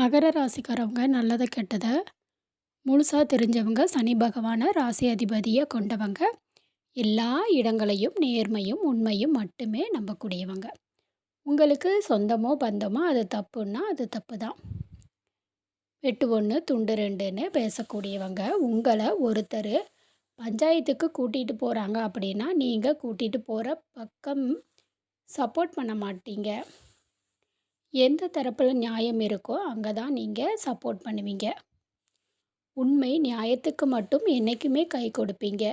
மகர ராசிக்காரவங்க நல்லதை கெட்டதை முழுசாக தெரிஞ்சவங்க சனி பகவானை ராசி அதிபதியை கொண்டவங்க. எல்லா இடங்களையும் நேர்மையும் உண்மையும் மட்டுமே நம்பக்கூடியவங்க. உங்களுக்கு சொந்தமோ பந்தமோ அது தப்புன்னா அது தப்பு தான் வெட்டு ஒன்று துண்டு ரெண்டுன்னு பேசக்கூடியவங்க. உங்களை ஒருத்தர் பஞ்சாயத்துக்கு கூட்டிகிட்டு போகிறாங்க அப்படின்னா நீங்கள் கூட்டிகிட்டு போகிற பக்கம் சப்போர்ட் பண்ண மாட்டீங்க. எந்த தரப்பில் நியாயம் இருக்கோ அங்கே தான் நீங்கள் சப்போர்ட் பண்ணுவீங்க. உண்மை நியாயத்துக்கு மட்டும் என்றைக்குமே கை கொடுப்பீங்க.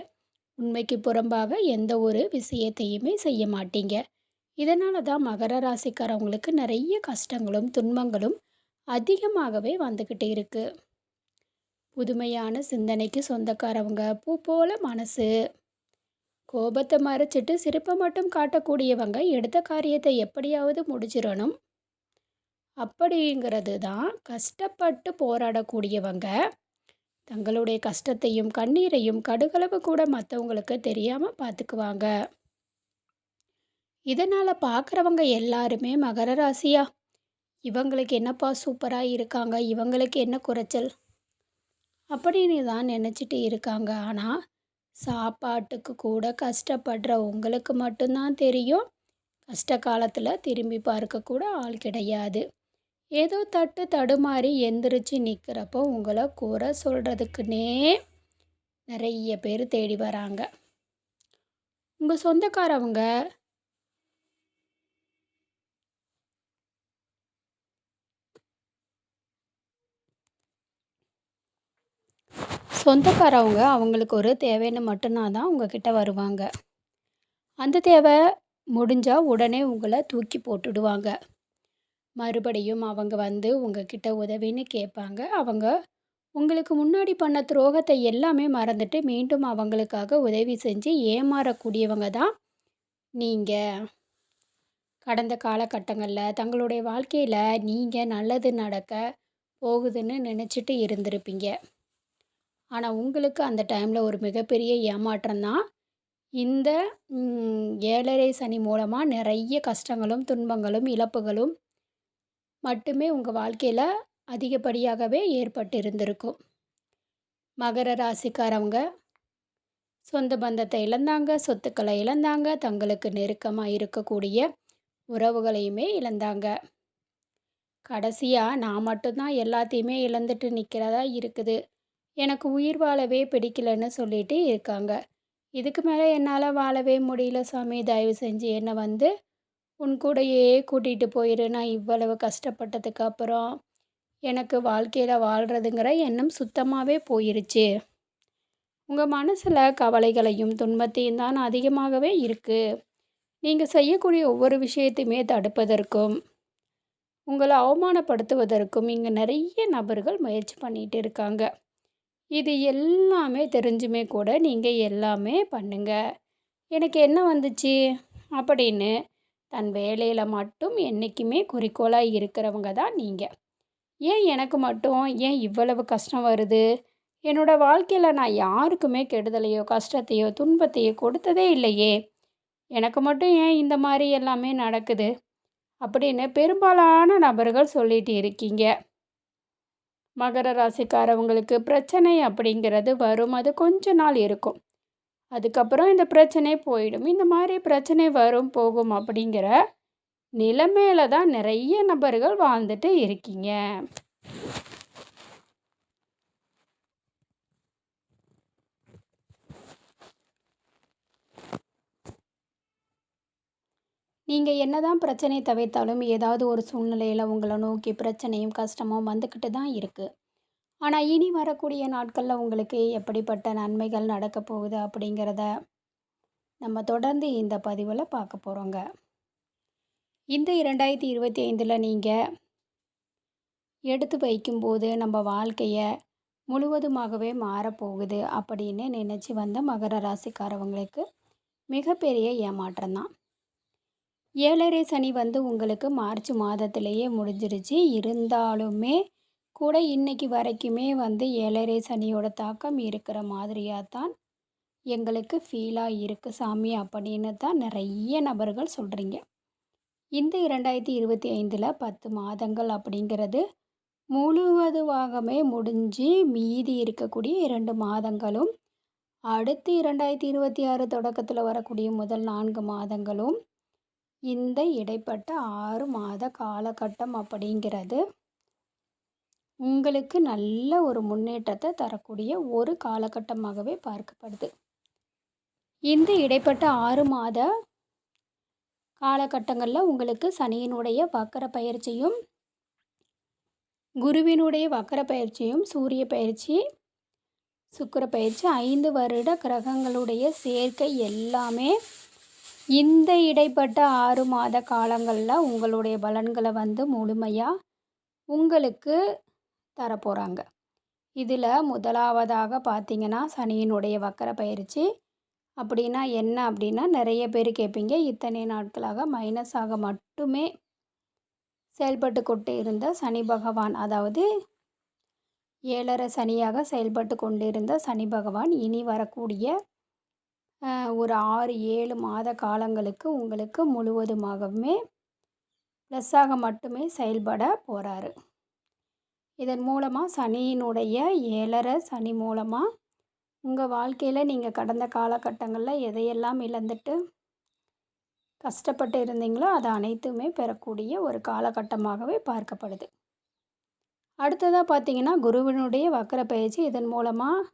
உண்மைக்கு புறம்பாக எந்த ஒரு விஷயத்தையுமே செய்ய மாட்டீங்க. இதனால தான் மகர ராசிக்காரவங்களுக்கு நிறைய கஷ்டங்களும் துன்பங்களும் அதிகமாகவே வந்துக்கிட்டு இருக்குது புதுமையான சிந்தனைக்கு சொந்தக்காரவங்க பூ போல மனசு. கோபத்தை மறைச்சிட்டு சிரிப்பை மட்டும் காட்டக்கூடியவங்க எடுத்த காரியத்தை எப்படியாவது முடிச்சிடணும். அப்படிங்கிறது தான் கஷ்டப்பட்டு போராடக்கூடியவங்க. தங்களுடைய கஷ்டத்தையும் கண்ணீரையும் கடுகளவு கூட மற்றவங்களுக்கு தெரியாமல் பார்த்துக்குவாங்க இதனால் பார்க்குறவங்க எல்லாருமே மகர ராசியா? இவங்களுக்கு என்னப்பா சூப்பராக இருக்காங்க? இவங்களுக்கு என்ன குறைச்சல்? அப்படின்னு தான் நினச்சிட்டு இருக்காங்க. ஆனால் சாப்பாட்டுக்கு கூட கஷ்டப்படுற உங்களுக்கு மட்டும்தான் தெரியும். கஷ்ட காலத்தில் திரும்பி பார்க்கக்கூட ஆள் கிடையாது. ஏதோ தட்டு தடுமாறி எந்திரிச்சு நிற்கிறப்போ உங்களை குறை சொல்கிறதுக்குன்னே நிறைய பேர் தேடி வராங்க. உங்கள் சொந்தக்காரவங்க சொந்தக்காரவங்க அவங்களுக்கு ஒரு தேவைன்னு மட்டும்தான் தான் உங்ககிட்ட வருவாங்க. அந்த தேவை முடிஞ்சால் உடனே உங்களை தூக்கி போட்டுடுவாங்க. மறுபடியும் அவங்க வந்து உங்ககிட்ட உதவின்னு கேட்பாங்க. அவங்க உங்களுக்கு முன்னாடி பண்ண துரோகத்தை எல்லாமே மறந்துட்டு மீண்டும் அவங்களுக்காக உதவி செஞ்சு ஏமாறக்கூடியவங்க தான் நீங்கள் கடந்த காலகட்டங்களில் தங்களுடைய வாழ்க்கையில் நீங்கள் நல்லது நடக்க போகுதுன்னு நினச்சிட்டு இருந்திருப்பீங்க. ஆனால் உங்களுக்கு அந்த டைமில் ஒரு மிகப்பெரிய ஏமாற்றம் தான். இந்த ஏழரை சனி மூலமாக நிறைய கஷ்டங்களும் துன்பங்களும் இழப்புகளும் மட்டுமே உங்கள் வாழ்க்கையில் அதிகப்படியாகவே ஏற்பட்டு இருந்திருக்கும் மகர ராசிக்காரவங்க சொந்த பந்தத்தை இழந்தாங்க சொத்துக்களை இழந்தாங்க தங்களுக்கு நெருக்கமாக இருக்கக்கூடிய உறவுகளையுமே இழந்தாங்க. கடைசியாக நான் மட்டும்தான் எல்லாத்தையுமே இழந்துட்டு நிற்கிறதா இருக்குது. எனக்கு உயிர் வாழவே பிடிக்கலன்னு சொல்லிட்டு இருக்காங்க. இதுக்கு மேலே என்னால் வாழவே முடியல சாமி. தயவு செஞ்சு என்னை வந்து உன் கூடயே கூட்டிகிட்டு போயிரு. நான் இவ்வளவு கஷ்டப்பட்டதுக்கு அப்புறம் எனக்கு வாழ்க்கையில் வாழ்கிறதுங்கிற எண்ணம் சுத்தமாகவே போயிருச்சு. உங்கள் மனசில் கவலைகளையும் துன்பத்தையும் தான் அதிகமாகவே இருக்குது நீங்கள் செய்யக்கூடிய ஒவ்வொரு விஷயத்தையுமே தடுப்பதற்கும் உங்களை அவமானப்படுத்துவதற்கும் இங்கே நிறைய நபர்கள் முயற்சி பண்ணிகிட்டு இருக்காங்க. இது எல்லாமே தெரிஞ்சுமே கூட நீங்கள் எல்லாமே பண்ணுங்கள் எனக்கு என்ன வந்துச்சு? அப்படின்னு தன் வேலையில் மட்டும் என்றைக்குமே குறிக்கோளாக இருக்கிறவங்க தான் நீங்கள் ஏன் எனக்கு மட்டும்? ஏன் இவ்வளவு கஷ்டம் வருது? என்னோடய வாழ்க்கையில் நான் யாருக்குமே கெடுதலையோ கஷ்டத்தையோ துன்பத்தையோ கொடுத்ததே இல்லையே. எனக்கு மட்டும் ஏன் இந்த மாதிரி எல்லாமே நடக்குது? அப்படின்னு பெரும்பாலான நபர்கள் சொல்லிட்டு இருக்கீங்க. மகர ராசிக்காரவங்களுக்கு பிரச்சனை அப்படிங்கிறது வரும். அது கொஞ்ச நாள் இருக்கும். அதுக்கப்புறம் இந்த பிரச்சனை போயிடும். இந்த மாதிரி பிரச்சனை வரும் போகும் அப்படிங்கிற நிலைமையில தான் நிறைய நபர்கள் வாழ்ந்துட்டு இருக்கீங்க. நீங்கள் என்ன தான் பிரச்சனை தவிர்த்தாலும் ஏதாவது ஒரு சூழ்நிலையில் உங்களை நோக்கி பிரச்சனையும் கஷ்டமும் வந்துக்கிட்டு தான் இருக்குது ஆனால் இனி வரக்கூடிய நாட்களில் உங்களுக்கு எப்படிப்பட்ட நன்மைகள் நடக்க போகுது அப்படிங்கிறத நம்ம தொடர்ந்து இந்த பதிவில் பார்க்க போகிறோங்க இந்த இரண்டாயிரத்தி இருபத்தி ஐந்தில் நீங்கள் எடுத்து வைக்கும்போது நம்ம வாழ்க்கையை முழுவதுமாகவே மாறப்போகுது அப்படின்னு நினச்சி வந்த மகர ராசிக்காரவங்களுக்கு மிகப்பெரிய ஏமாற்றம் தான். ஏழரை சனி வந்து உங்களுக்கு மார்ச் மாதத்திலேயே முடிஞ்சிருச்சு. இருந்தாலுமே கூட இன்றைக்கி வரைக்குமே வந்து ஏழரை சனியோட தாக்கம் இருக்கிற மாதிரியாக தான் எங்களுக்கு ஃபீலாக இருக்குது சாமி அப்படின்னு தான் நிறைய நபர்கள் சொல்கிறீங்க இந்த இரண்டாயிரத்தி இருபத்தி ஐந்தில் பத்து மாதங்கள் அப்படிங்கிறது முழுவதுவாகவே முடிஞ்சு மீதி இருக்கக்கூடிய இரண்டு மாதங்களும் அடுத்து இரண்டாயிரத்தி இருபத்தி ஆறு தொடக்கத்தில் வரக்கூடிய முதல் நான்கு மாதங்களும் இந்த இடைப்பட்ட ஆறு மாத காலகட்டம் அப்படிங்கிறது உங்களுக்கு நல்ல ஒரு முன்னேற்றத்தை தரக்கூடிய ஒரு காலகட்டமாகவே பார்க்கப்படுது. இந்த இடைப்பட்ட ஆறு மாத காலகட்டங்களில் உங்களுக்கு சனியினுடைய வக்கர பயிற்சியும் குருவினுடைய வக்கர பயிற்சியும் சூரிய பயிற்சி சுக்கர பயிற்சி ஐந்து வருட கிரகங்களுடைய சேர்க்கை எல்லாமே இந்த இடைப்பட்ட ஆறு மாத காலங்களில் உங்களுடைய பலன்களை வந்து முழுமையாக உங்களுக்கு தரப்போகிறாங்க இதில் முதலாவதாக பார்த்தீங்கன்னா சனியினுடைய வக்கர பயிற்சி. அப்படின்னா என்ன அப்படின்னா நிறைய பேர் கேட்பீங்க இத்தனை நாட்களாக மைனஸாக மட்டுமே செயல்பட்டு கொண்டு இருந்த சனி பகவான் அதாவது ஏழரை சனியாக செயல்பட்டு கொண்டிருந்த சனி பகவான் இனி வரக்கூடிய ஒரு ஆறு ஏழு மாத காலங்களுக்கு உங்களுக்கு முழுவதுமாகவுமே ப்ளஸ்ஸாக மட்டுமே செயல்பட போகிறாரு இதன் மூலமாக சனியினுடைய ஏழரை சனி மூலமாக உங்கள் வாழ்க்கையில் நீங்கள் கடந்த காலகட்டங்களில் எதையெல்லாம் இழந்துட்டு கஷ்டப்பட்டு இருந்தீங்களோ அதை அனைத்துமே பெறக்கூடிய ஒரு காலகட்டமாகவே பார்க்கப்படுது. அடுத்ததாக பார்த்தீங்கன்னா குருவினுடைய வக்கர பயிற்சி இதன் மூலமாக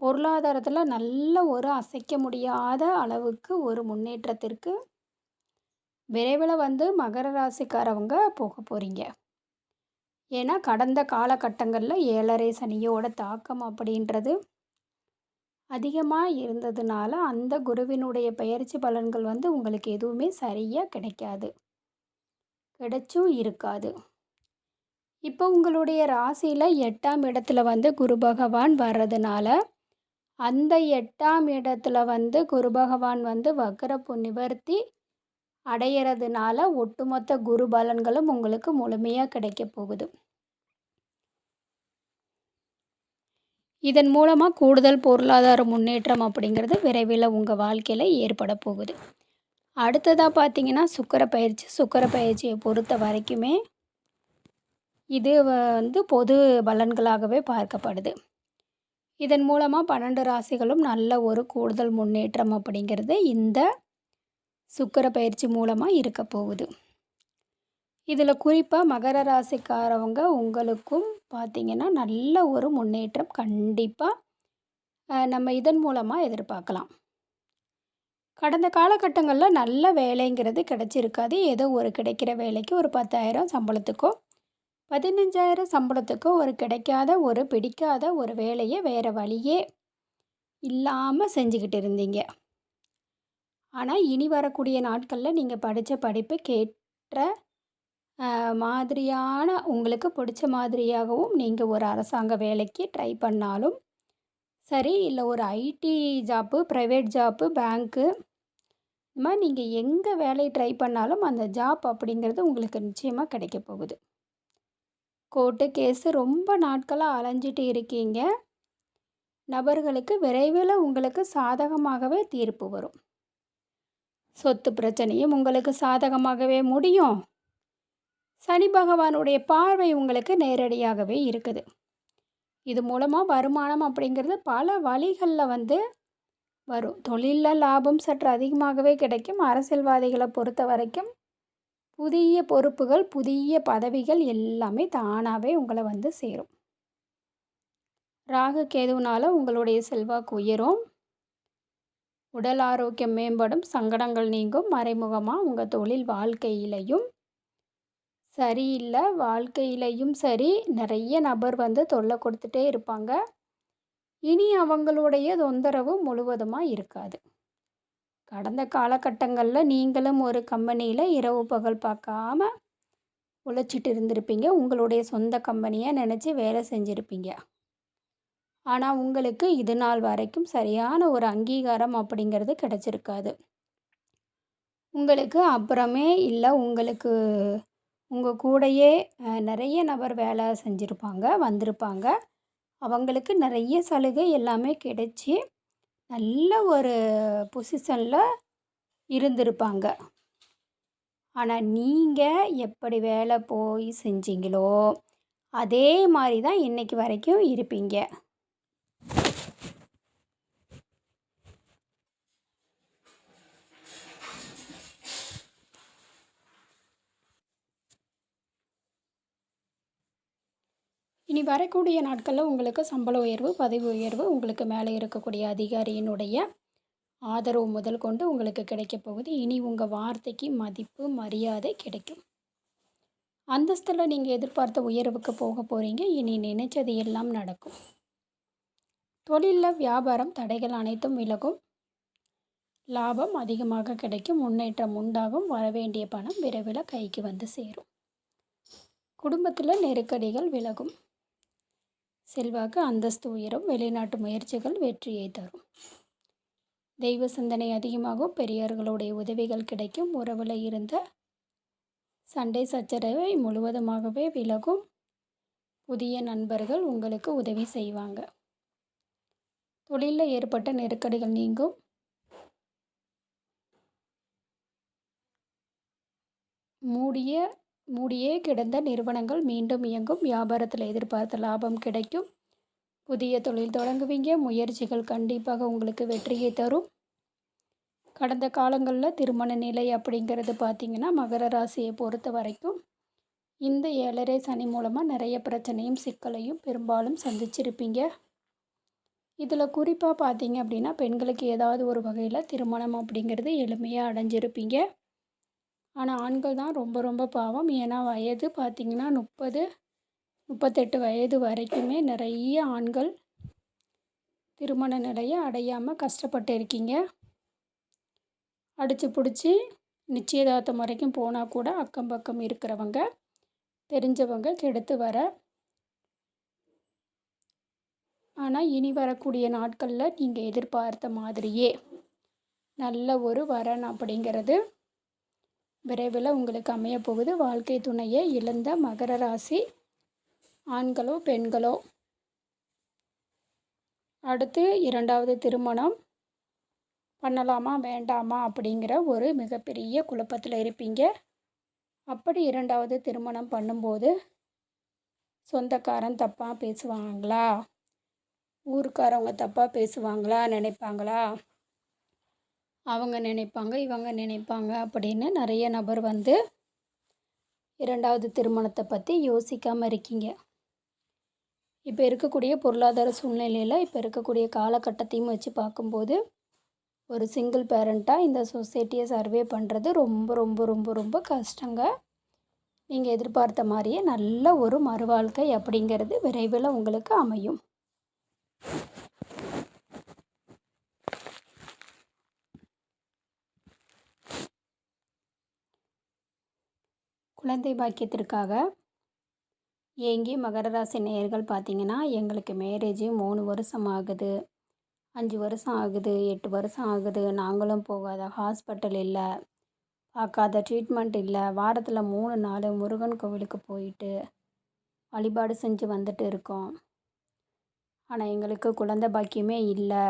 பொருளாதாரத்தில் நல்ல ஒரு அசைக்க முடியாத அளவுக்கு ஒரு முன்னேற்றத்திற்கு விரைவில் வந்து மகர ராசிக்காரவங்க போக போகிறீங்க ஏன்னா கடந்த காலகட்டங்களில் ஏழரை சனியோட தாக்கம் அப்படின்றது அதிகமாக இருந்ததுனால அந்த குருவினுடைய பயிற்சி பலன்கள் வந்து உங்களுக்கு எதுவுமே சரியாக கிடைக்காது. கிடைச்சும் இருக்காது. இப்போ உங்களுடைய ராசியில் எட்டாம் இடத்துல வந்து குரு பகவான் வர்றதுனால அந்த எட்டாம் இடத்துல வந்து குரு பகவான் வந்து வக்கர நிவர்த்தி அடையிறதுனால ஒட்டுமொத்த குரு பலன்களும் உங்களுக்கு முழுமையாக கிடைக்க போகுது. இதன் மூலமாக கூடுதல் பொருளாதார முன்னேற்றம் அப்படிங்கிறது விரைவில் உங்கள் வாழ்க்கையில் ஏற்பட போகுது. அடுத்ததாக பார்த்தீங்கன்னா சுக்கர பயிற்சி. சுக்கர பயிற்சியை பொறுத்த வரைக்குமே இது வந்து பொது பலன்களாகவே பார்க்கப்படுது. இதன் மூலமாக பன்னெண்டு ராசிகளும் நல்ல ஒரு கூடுதல் முன்னேற்றம் அப்படிங்கிறது இந்த சுக்கர பயிற்சி மூலமாக இருக்க போகுது. இதில் குறிப்பாக மகர ராசிக்காரவங்க உங்களுக்கும் பார்த்திங்கன்னா நல்ல ஒரு முன்னேற்றம் கண்டிப்பாக நம்ம இதன் மூலமாக எதிர்பார்க்கலாம். கடந்த காலகட்டங்களில் நல்ல வேலைங்கிறது கிடச்சிருக்காது. ஏதோ ஒரு கிடைக்கிற வேலைக்கு ஒரு பத்தாயிரம் சம்பளத்துக்கோ பதினஞ்சாயிரம் சம்பளத்துக்கோ ஒரு கிடைக்காத ஒரு பிடிக்காத ஒரு வேலையை வேறு வழியே இல்லாமல் செஞ்சுக்கிட்டு இருந்தீங்க. ஆனால் இனி வரக்கூடிய நாட்களில் நீங்கள் படித்த படிப்பு கேட்ட மாதிரியான உங்களுக்கு பிடிச்ச மாதிரியாகவும் நீங்கள் ஒரு அரசாங்க வேலைக்கு ட்ரை பண்ணாலும் சரி இல்லை ஒரு IT job private job bank இந்த மாதிரி நீங்கள் எங்கே வேலையை ட்ரை பண்ணாலும் அந்த ஜாப் அப்படிங்கிறது உங்களுக்கு நிச்சயமாக கிடைக்க போகுது. கோர்ட்டு கேஸு ரொம்ப நாட்களாக அலைஞ்சிட்டு இருக்கீங்க. நபர்களுக்கு விரைவில் உங்களுக்கு சாதகமாகவே தீர்ப்பு வரும். சொத்து பிரச்சனையும் உங்களுக்கு சாதகமாகவே முடியும். சனி பகவானுடைய பார்வை உங்களுக்கு நேரடியாகவே இருக்குது. இது மூலமாக வருமானம் அப்படிங்கிறது பல வழிகளில் வந்து வரும். தொழிலில் லாபம் சற்று அதிகமாகவே கிடைக்கும். அரசியல்வாதிகளை பொறுத்த வரைக்கும் புதிய பொறுப்புகள் புதிய பதவிகள் எல்லாமே தானாகவே உங்களை வந்து சேரும். ராகு கேதுனால உங்களுடைய செல்வாக்கு உயரும். உடல் ஆரோக்கியம் மேம்படும் சங்கடங்கள் நீங்கும் மறைமுகமாக உங்கள் தொழில் வாழ்க்கையிலையும் சரியில்லை வாழ்க்கையிலையும் சரி நிறைய நபர் வந்து தொல்லை கொடுத்துட்டே இருப்பாங்க. இனி அவங்களுடைய தொந்தரவு முழுவதுமாக இருக்காது. கடந்த காலகட்டங்களில் நீங்களும் ஒரு கம்பெனியில் இரவு பகல் பார்க்காம உழைச்சிட்டு இருந்திருப்பீங்க. உங்களுடைய சொந்த கம்பெனியாக நினச்சி வேலை செஞ்சுருப்பீங்க. ஆனால் உங்களுக்கு இது நாள் வரைக்கும் சரியான ஒரு அங்கீகாரம் அப்படிங்கிறது கிடச்சிருக்காது. உங்களுக்கு அப்புறமே இல்லை உங்களுக்கு உங்கள் கூடையே நிறைய நபர் வேலை செஞ்சுருப்பாங்க வந்திருப்பாங்க. அவங்களுக்கு நிறைய சலுகை எல்லாமே கிடைச்சி நல்ல ஒரு பொசிஷனில் இருந்திருப்பாங்க. ஆனால் நீங்கள் எப்படி வேலை போய் செஞ்சீங்களோ அதே மாதிரி தான் இன்றைக்கி வரைக்கும் இருப்பீங்க. இனி வரக்கூடிய நாட்களில் உங்களுக்கு சம்பள உயர்வு பதவி உயர்வு உங்களுக்கு மேலே இருக்கக்கூடிய அதிகாரியினுடைய ஆதரவு முதல் கொண்டு உங்களுக்கு கிடைக்க போகுது. இனி உங்கள் வார்த்தைக்கு மதிப்பு மரியாதை கிடைக்கும். அந்தஸ்தில் நீங்கள் எதிர்பார்த்த உயர்வுக்கு போக போகிறீங்க இனி நினைச்சது எல்லாம் நடக்கும். தொழிலில் வியாபாரம் தடைகள் அனைத்தும் விலகும். லாபம் அதிகமாக கிடைக்கும். முன்னேற்றம் உண்டாகும். வரவேண்டிய பணம் விரைவில் கைக்கு வந்து சேரும். குடும்பத்தில் நெருக்கடிகள் விலகும். செல்வாக்கு அந்தஸ்து உயரும் வெளிநாட்டு முயற்சிகள் வெற்றியை தரும். தெய்வ சிந்தனை அதிகமாகும் பெரியார்களுடைய உதவிகள் கிடைக்கும். உறவில் இருந்த சண்டை சச்சரவை முழுவதுமாகவே விலகும். புதிய நண்பர்கள் உங்களுக்கு உதவி செய்வாங்க. தொழிலில் ஏற்பட்ட நெருக்கடிகள் நீங்கும். மூடிய மூடியே கிடந்த நிறுவனங்கள் மீண்டும் இயங்கும். வியாபாரத்தில் எதிர்பார்த்த லாபம் கிடைக்கும். புதிய தொழில் தொடங்குவீங்க. முயற்சிகள் கண்டிப்பாக உங்களுக்கு வெற்றியை தரும். கடந்த காலங்களில் திருமண நிலை அப்படிங்கிறது பார்த்திங்கன்னா மகர ராசியை பொறுத்த வரைக்கும் இந்த ஏழரை சனி மூலமாக நிறைய பிரச்சனையும் சிக்கலையும் பெரும்பாலும் சந்திச்சிருப்பீங்க. இதில் குறிப்பாக பார்த்தீங்க அப்படின்னா பெண்களுக்கு ஏதாவது ஒரு வகையில் திருமணம் அப்படிங்கிறது எளிமையாக அடைஞ்சிருப்பீங்க. ஆனால் ஆண்கள் தான் ரொம்ப ரொம்ப பாவம். ஏன்னா வயது பார்த்திங்கன்னா முப்பது முப்பத்தெட்டு வயது வரைக்குமே நிறைய ஆண்கள் திருமண நிலையை அடையாமல் கஷ்டப்பட்டு இருக்கீங்க. அடித்து பிடிச்சி நிச்சயதார்த்தம் வரைக்கும் போனால் கூட அக்கம் பக்கம் இருக்கிறவங்க தெரிஞ்சவங்க கெடுத்து வர. ஆனால் இனி வரக்கூடிய நாட்களில் நீங்கள் எதிர்பார்த்த மாதிரியே நல்ல ஒரு வரன் அப்படிங்கிறது விரைவில் உங்களுக்கு அமைய போகுது. வாழ்க்கை துணையை இழந்த மகர ராசி ஆண்களோ பெண்களோ. அடுத்து இரண்டாவது திருமணம். பண்ணலாமா வேண்டாமா அப்படிங்கிற ஒரு மிகப்பெரிய குழப்பத்தில் இருப்பீங்க. அப்படி இரண்டாவது திருமணம் பண்ணும்போது சொந்தக்காரன் தப்பாக பேசுவாங்களா? ஊருக்காரவங்க தப்பாக பேசுவாங்களா நினைப்பாங்களா? அவங்க நினைப்பாங்க இவங்க நினைப்பாங்க அப்படின்னு நிறைய நபர் வந்து இரண்டாவது திருமணத்தை பற்றி யோசிக்காமல் இருக்கீங்க. இப்போ இருக்கக்கூடிய பொருளாதார சூழ்நிலையில் இப்போ இருக்கக்கூடிய காலகட்டத்தையும் வச்சு பார்க்கும்போது ஒரு சிங்கிள் பேரண்ட்டாக இந்த சொசைட்டியை சர்வே பண்ணுறது ரொம்ப ரொம்ப ரொம்ப ரொம்ப கஷ்டங்க. நீங்கள் எதிர்பார்த்த மாதிரியே நல்ல ஒரு மறுவாழ்க்கை அப்படிங்கிறது விரைவில் உங்களுக்கு அமையும். குழந்தை பாக்கியத்திற்காக ஏங்கி மகர ராசி நேயர்கள் பார்த்தீங்கன்னா எங்களுக்கு மேரேஜ் மூணு வருஷம் ஆகுது. அஞ்சு வருஷம் ஆகுது எட்டு வருஷம் ஆகுது. நாங்களும் போகாத ஹாஸ்பிட்டல் இல்லை. பார்க்காத ட்ரீட்மெண்ட் இல்லை. வாரத்தில் மூணு நாள் முருகன் கோவிலுக்கு போயிட்டு வழிபாடு செஞ்சு வந்துட்டு இருக்கோம். ஆனால் எங்களுக்கு குழந்தை பாக்கியமே இல்லை.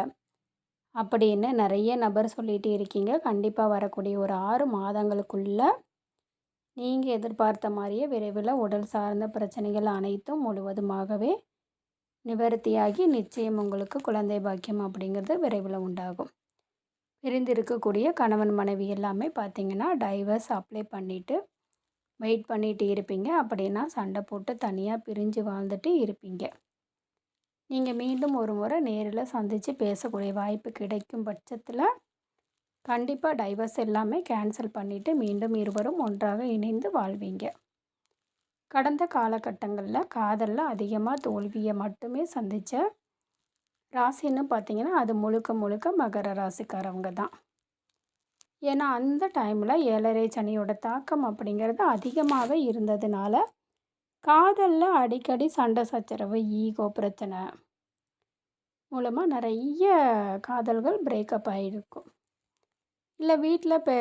அப்படின்னு நிறைய நபர் சொல்லிகிட்டு இருக்கீங்க. கண்டிப்பாக வரக்கூடிய ஒரு ஆறு மாதங்களுக்குள்ளே நீங்கள் எதிர்பார்த்த மாதிரியே விரைவில் உடல் சார்ந்த பிரச்சனைகள் அனைத்தும் முழுவதுமாகவே நிவர்த்தியாகி நிச்சயம் உங்களுக்கு குழந்தை பாக்கியம் அப்படிங்கிறது விரைவில் உண்டாகும். பிரிந்திருக்கக்கூடிய கணவன் மனைவி எல்லாமே பார்த்திங்கன்னா டைவர்ஸ் அப்ளை பண்ணிவிட்டு வெயிட் பண்ணிட்டு இருப்பீங்க. அப்படின்னா சண்டை போட்டு தனியாக பிரிஞ்சு வாழ்ந்துட்டு இருப்பீங்க. நீங்கள் மீண்டும் ஒரு முறை நேரில் சந்தித்து பேசக்கூடிய வாய்ப்பு கிடைக்கும் பட்சத்தில் கண்டிப்பாக டைவர்ஸ் எல்லாமே கேன்சல் பண்ணிவிட்டு மீண்டும் இருவரும் ஒன்றாக இணைந்து வாழ்வீங்க. கடந்த காலகட்டங்களில் காதலில் அதிகமாக தோல்வியை மட்டுமே சந்தித்த ராசின்னு பார்த்திங்கன்னா அது முழுக்க முழுக்க மகர ராசிக்காரவங்க தான். ஏன்னா அந்த டைமில் ஏழரை சனியோட தாக்கம் அப்படிங்கிறது அதிகமாக இருந்ததுனால காதலில் அடிக்கடி சண்டை சச்சரவு ஈகோ பிரச்சனை மூலமாக நிறைய காதல்கள் பிரேக்கப் ஆகிருக்கும் இல்லை வீட்டில் பெ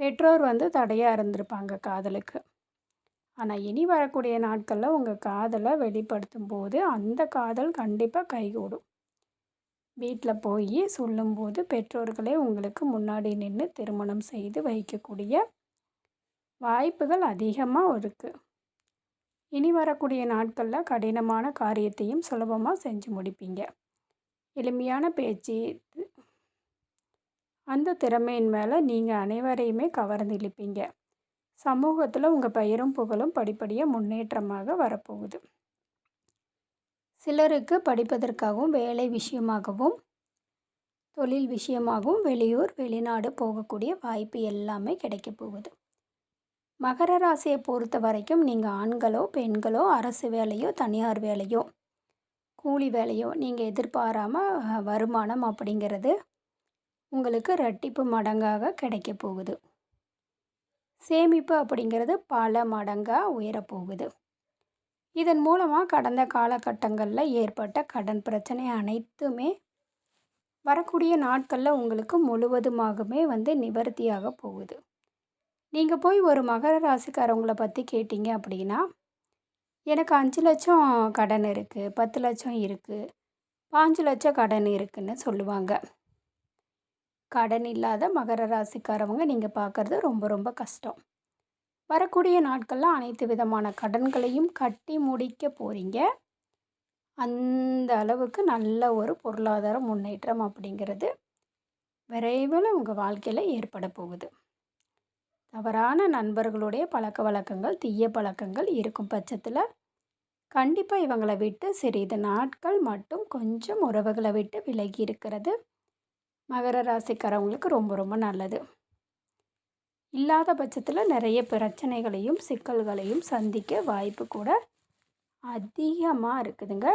பெற்றோர் வந்து தடையாக இருந்திருப்பாங்க காதலுக்கு. ஆனால் இனி வரக்கூடிய நாட்களில் உங்கள் காதலை வெளிப்படுத்தும் போது அந்த காதல் கண்டிப்பாக கைகூடும். வீட்டில் போய் சொல்லும்போது பெற்றோர்களே உங்களுக்கு முன்னாடி நின்று திருமணம் செய்து வைக்கக்கூடிய வாய்ப்புகள் அதிகமாக இருக்குது இனி வரக்கூடிய நாட்களில் கடினமான காரியத்தையும் சுலபமாக செஞ்சு முடிப்பீங்க. எளிமையான பேச்சு அந்த திறமையின் மேலே நீங்கள் அனைவரையுமே கவர்ந்து இழுப்பீங்க. சமூகத்தில் உங்கள் பெயரும் புகழும் படிப்படியாக முன்னேற்றமாக வரப்போகுது. சிலருக்கு படிப்பதற்காகவும் வேலை விஷயமாகவும் தொழில் விஷயமாகவும் வெளியூர் வெளிநாடு போகக்கூடிய வாய்ப்பு எல்லாமே கிடைக்க போகுது. மகர ராசியை பொறுத்த வரைக்கும் நீங்கள் ஆண்களோ பெண்களோ அரசு வேலையோ தனியார் வேலையோ கூலி வேலையோ நீங்கள் எதிர்பாராமல் வருமானம் அப்படிங்கிறது உங்களுக்கு ரெட்டிப்பு மடங்காக கிடைக்க போகுது. சேமிப்பு அப்படிங்கிறது பல மடங்காக உயரப்போகுது. இதன் மூலமாக கடந்த காலகட்டங்களில் ஏற்பட்ட கடன் பிரச்சனை அனைத்துமே வரக்கூடிய நாட்களில் உங்களுக்கு முழுவதுமாகவே வந்து நிவர்த்தியாக போகுது. நீங்கள் போய் ஒரு மகர ராசிக்காரவங்கள பற்றி கேட்டிங்க அப்படின்னா எனக்கு அஞ்சு லட்சம் கடன் இருக்குது பத்து லட்சம் இருக்குது பாஞ்சு லட்சம் கடன் இருக்குதுன்னு சொல்லுவாங்க. கடன் இல்லாத மகர ராசிக்காரவங்க நீங்கள் பார்க்குறது ரொம்ப ரொம்ப கஷ்டம். வரக்கூடிய நாட்களில் அனைத்து விதமான கடன்களையும் கட்டி முடிக்க போகிறீங்க அந்த அளவுக்கு நல்ல ஒரு பொருளாதார முன்னேற்றம் அப்படிங்கிறது விரைவில் உங்கள் வாழ்க்கையில் ஏற்பட போகுது. தவறான நண்பர்களுடைய பழக்க வழக்கங்கள் தீய பழக்கங்கள் இருக்கும் பட்சத்தில் கண்டிப்பாக இவங்களை விட்டு சிறிது நாட்கள் மட்டும் கொஞ்சம் உறவுகளை விட்டு விலகி இருக்கிறது. மகர ராசிக்காரவங்களுக்கு ரொம்ப ரொம்ப நல்லது. இல்லாத பட்சத்தில் நிறைய பிரச்சனைகளையும் சிக்கல்களையும் சந்திக்க வாய்ப்பு கூட அதிகமாக இருக்குதுங்க.